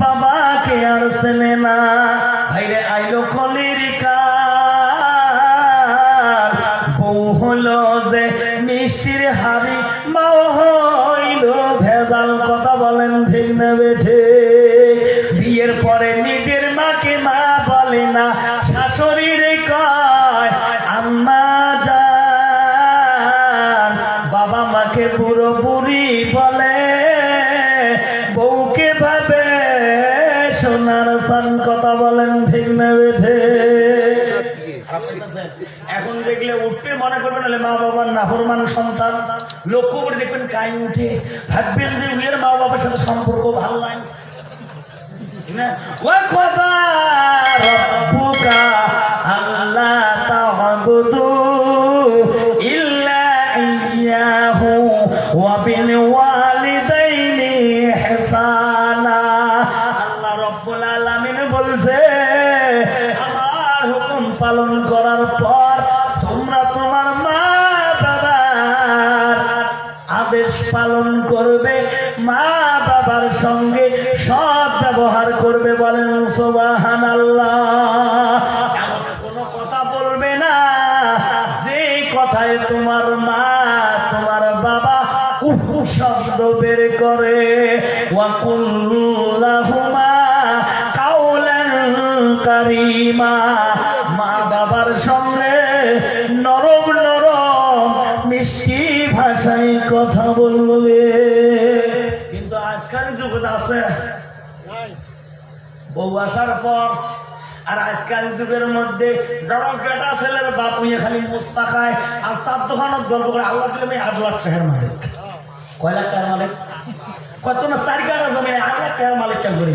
বাবাকে আর চেনে না। ভাইরে, আইলো কলির কাল বউ হলো যে মিষ্টির হাড়ি, মাও হইল ভেজাল। কথা বলেন ঠিক না বেঠে বিয়ের পরে নিজের মাকে মা বলে না। শাশুড়ির কয়, আম্মা যান। বাবা মাকে পুরোপুরি বলে, বউকে ভাবে সোনার সান কথা বলেন ঠিক না এখন দেখলে উঠবে মনে করবেন মা বাবার নাফরমান সন্তান। লক্ষ্য করে দেখবেন কাই উঠে। ভাববেন যে উয়ের মা বাবার সাথে সম্পর্ক ভালো নাই। না? ওয়াকদা রব্বুকা আল্লা তা'বুদু, ইল্লা ওয়া বিল রব্বুল আলামিন বলছে, আমার হুকুম পালন করার পর তোমরা তোমার মা বাবার আদেশ পালন করবে মা বাবার সঙ্গে সব ব্যবহার করবে বলেন সোবাহান এমন কোনো কথা বলবে না, যে কথায় তোমার মা, তোমার বাবা উহু শব্দ বের করে ওয়াকুল্লাহুমা কাউলান কারিমা। মা বাবার সঙ্গে নরম নরম মিষ্টি ভাষায় কথা বলবে। কিন্তু আজকাল যুগত আছে। বউ আসার পর আর আজকাল যুগের মধ্যে যারা বেটা ছেলের বাপ হইয়া খালি মুস্তা খায় আর চার দোকানত গল্প করে আল্লাহ দিলে আট লাখ টাকার মালিক। কয় লাখ টাকার মালিক? কত না চারি কাটা জমি আট লাখ টাকার মালিক কেন করি?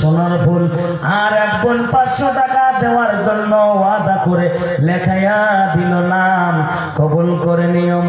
সোনার ফুল। আর এক বোন পাঁচশো টাকা দেওয়ার জন্য ওয়াদা করে লেখাইয়া দিল নাম। কবুল করে নিও